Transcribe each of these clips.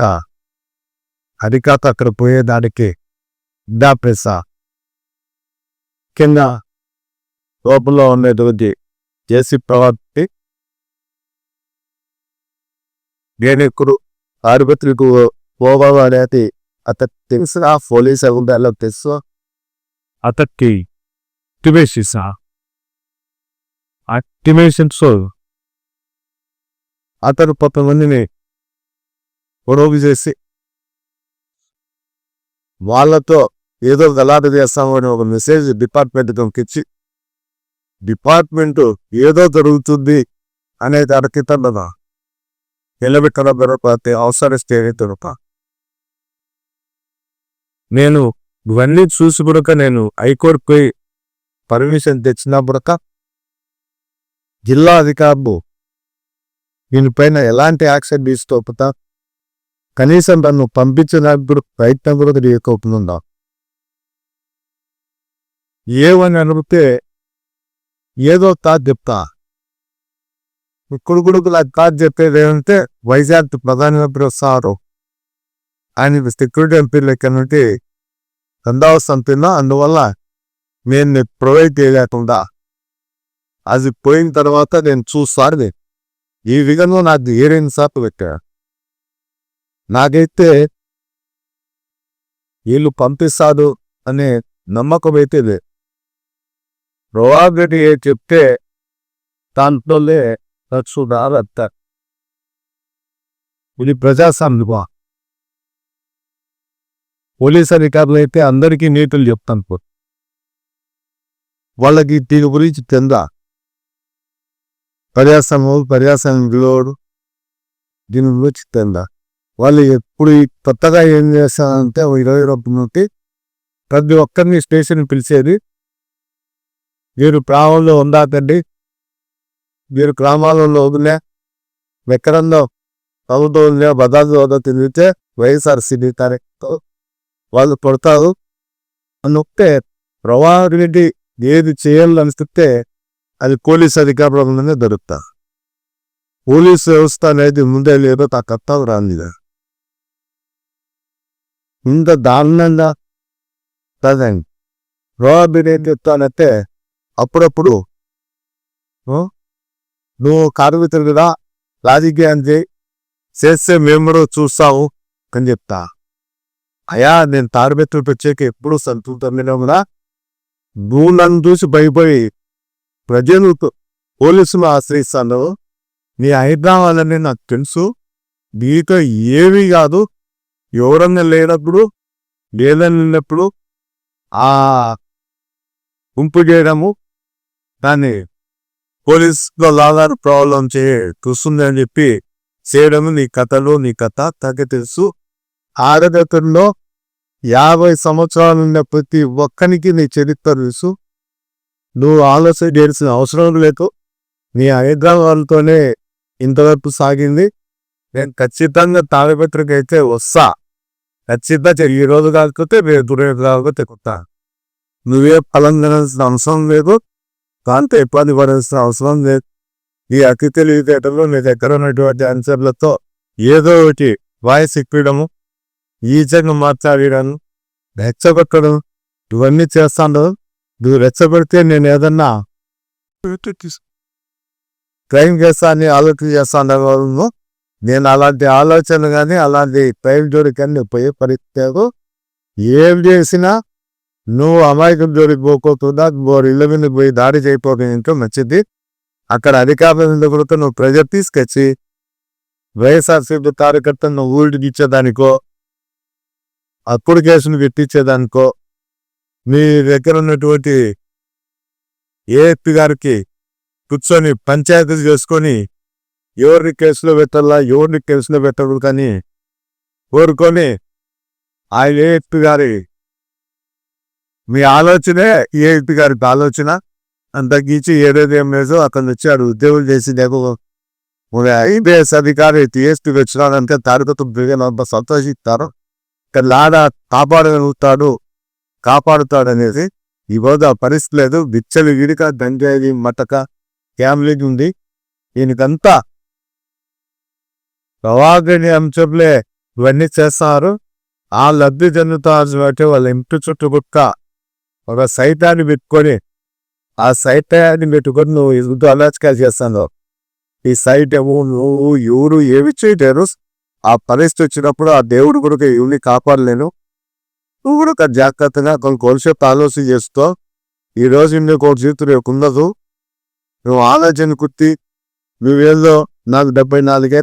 యొక్క కాక అక్కడ పోయేదానికి ప్రెస. కింద లోపల ఉండేటువంటి జేసీ ప్రవర్తి నేను ఇప్పుడు ఆసుపత్రికి పోవాలి అనేది అతను తెలుసు ఆ పోలీస్ ఉండాలో తెలుసు అతనికి activations activations అతను కొంతమందిని పొడవు చేసి వాళ్ళతో ఏదో గలాట అని ఒక మెసేజ్ డిపార్ట్మెంట్ ఇచ్చి డిపార్ట్మెంటు ఏదో జరుగుతుంది అనేది అరకితన్నదా నిలబెట్టడం దొరకతే అవసరం స్టేనే దొరక నేను ఇవన్నీ చూసి కూడా నేను హైకోర్టు పోయి పర్మిషన్ తెచ్చినప్పుడక జిల్లా అధికారులు దీనిపైన ఎలాంటి యాక్షన్ తీసుకోకపోతా కనీసం నన్ను పంపించినప్పుడు ప్రయత్నం కూడా చేయకపోతుందా ఏమని అడిగితే ఏదో తాజ్ చెప్తా. ఇప్పుడు కూడా నాకు తాజ్ చెప్పేది ఏమంటే వైజాగ్ ప్రధానమంత్రి వస్తారు. ఆయన సెక్యూరిటీ ఎంపీ లెక్క నుండి దందావస్థ అందువల్ల నేను ప్రొవైడ్ చేయలేకుండా. అది పోయిన తర్వాత నేను చూస్తాను. ఈ విధంగా నాకు ఏరేని సార్లు పెట్టాను నాకైతే వీళ్ళు పంపిస్తాదు అనే నమ్మకం అయితే లేదు రోవాగడి చెప్తే దాంట్లోనే ఖర్చు రాదంట ఇది ప్రజాస్వామ్యమా పోలీస్ అధికారులు అయితే అందరికీ నీతులు చెప్తాను పో. వాళ్ళకి దీని గురించి తెందా? పర్యాసనం పర్యాసనం విలోడు దీని గురించి తెందా? వాళ్ళు ఎప్పుడు కొత్తగా ఏం చేస్తారంటే ఇరవై రూపాయల నుండి ప్రతి ఒక్కరిని స్టేషన్ పిలిచేది మీరు గ్రామంలో ఉందాకండి మీరు గ్రామాలలో వదిలే ఎక్కడందో ప్రభుత్వం వదిలే బదాలు వద్ద తిరిగితే వైఎస్ఆర్సీపీ కార్యక్రమం వాళ్ళు కొడతారు. అని ఒప్తే రెడ్డి ఏది చేయాలనిపిస్తే అది పోలీస్ అధికారులనే దొరుకుతారు పోలీస్ వ్యవస్థ అనేది ముందే లేదో నా కర్తవ్యం రానిది. ఇంత దారుణంగా కాదండి రోబిన్ ఏం చెప్తానంటే అప్పుడప్పుడు "ఓ, నువ్వు కార్మికుడిగా రాజకీయం చేయి చేస్తే మేము కూడా చూస్తాము అని చెప్తా అయా నేను తాడిపెట్టుకు వచ్చాక ఎప్పుడు సంతృప్తమైన కూడా నువ్వు నన్ను చూసి భయపడి ప్రజలు పోలీసులు ఆశ్రయిస్తాను నీ హైదరాబాద్ అని నాకు తెలుసు నీతో ఏమీ కాదు ఎవరన్నా లేనప్పుడు లేదని ఆ గుంపు చేయడము దాన్ని పోలీసులో లాగారు ప్రాబ్లం చే చూస్తుంది అని చెప్పి చేయడము నీ కథలో నీ కథ తగ్గ తెలుసు. ఆడగతంలో యాభై సంవత్సరాలు ఉన్న ప్రతి ఒక్కరికి నీ చరిత్ర తెలుసు. నువ్వు ఆలోచన చేయాల్సిన అవసరం లేదు. నీ హైదరాబాద్తోనే ఇంతవరకు సాగింది. నేను ఖచ్చితంగా తాళపత్రిక అయితే వస్తా. ఖచ్చితంగా ఈ రోజు కాకపోతే రేపు రేపు కాకపోతే కొత్త నువ్వే ఫలం తినాల్సిన అవసరం లేదు కాంత ఇబ్బంది పడాల్సిన అవసరం లేదు ఈ అతి తెలివితేటలు నీ దగ్గర ఉన్నటువంటి ఆన్సర్లతో ఏదో ఒకటి వాయిస్ ఇప్పించడము ఈజీగా మాట్లాడడం రెచ్చగొట్టడం ఇవన్నీ చేస్తాను నువ్వు రెచ్చగొడితే నేను ఏదన్నా క్రైమ్ చేస్తానని ఆలోచన చేస్తాను నేను అలాంటి ఆలోచన కానీ అలాంటి క్రైమ్ జోడి కానీ పోయే పరిస్థితి ఏం చేసినా నువ్వు అమాయకం జోడికి పోకోకుండా బోర్ ఇళ్ళ మీద పోయి దాడి చేయకపోతే మంచిది. అక్కడ అధికారుల మీద నువ్వు ప్రెజర్ తీసుకొచ్చి వైఎస్ఆర్సీపీ కార్యకర్తను నువ్వు ఊరికి ఇచ్చేదానికో అప్పుడు కేసును పెట్టించేదానికో మీ దగ్గర ఉన్నటువంటి ఏఎస్పీ గారికి కూర్చొని పంచాయతీలు చేసుకొని ఎవరిని కేసులో పెట్టాలా? ఎవరిని కేసులో పెట్టరు కానీ కోరుకొని ఆయన ఏఎస్పీ గారి మీ ఆలోచనే ఏఎస్పీ గారికి ఆలోచన? అంత గీచి ఏదైతే ఏం లేదో అతను వచ్చి ఆడు ఉద్యోగులు చేసి నేను ఐపీఎస్ అధికారి టీఎస్పీ వచ్చినాడంటే తారకతో అంత సంతోషిస్తారు. ఇక్కడ లాడ కాపాడగలుగుతాడు. కాపాడుతాడు అనేది ఈరోజు ఆ పరిస్థితి లేదు. బిచ్చలు విడిక దండేది మటక ఫ్యామిలీకి ఉంది. దీనికంతా ప్రవాహని అంశంలే ఇవన్నీ చేస్తారు. ఆ లబ్ధి చెందుతారు బట్టి వాళ్ళ ఇంటి చుట్టుముక్క ఒక సైతాన్ని పెట్టుకొని ఆ సైతాన్ని పెట్టుకొని నువ్వు ఇంత అలచకాలు చేస్తాను. ఈ సైట్ ఏమో నువ్వు ఎవరు ఏమి చేయలేరు. ఆ పరిస్థితి వచ్చినప్పుడు ఆ దేవుడు కూడా ఇవ్వని కాపాడలేను. నువ్వు కూడా ఒక జాగ్రత్తగా కొన్ని కొలిసేపు ఆలోచన చేస్తూ ఈరోజు నీకు ఒక జీవితం రేపు ఉండదు నువ్వు ఆలోచన కుర్తి నువ్వేదో నాకు డెబ్బై నాలుగే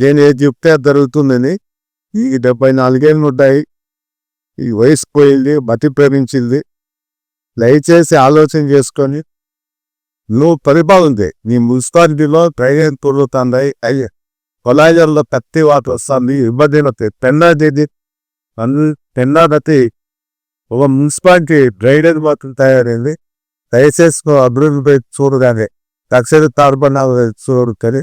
దేని ఏది చెప్తే అది జరుగుతుందని ఈ డెబ్బై నాలుగేళ్ళు ఉంటాయి ఈ వయసు పోయింది మతి ప్రేమించింది. దయచేసి ఆలోచన చేసుకొని నువ్వు పరిపాలన నీ మున్సిపాలిటీలో డ్రైనేజ్ తొలుగుతున్నాయి అయ్యి కొలాయిలో పెత్తి వాటి వస్తుంది. ఇబ్బంది అవుతాయి పెన్నా తేదీ ఒక మున్సిపాలిటీ డ్రైనేజ్ మాత్రం తయారైంది. దయచేసి నువ్వు అభివృద్ధిపై చూడగానే తక్షణ తార్పణ చూడు కానీ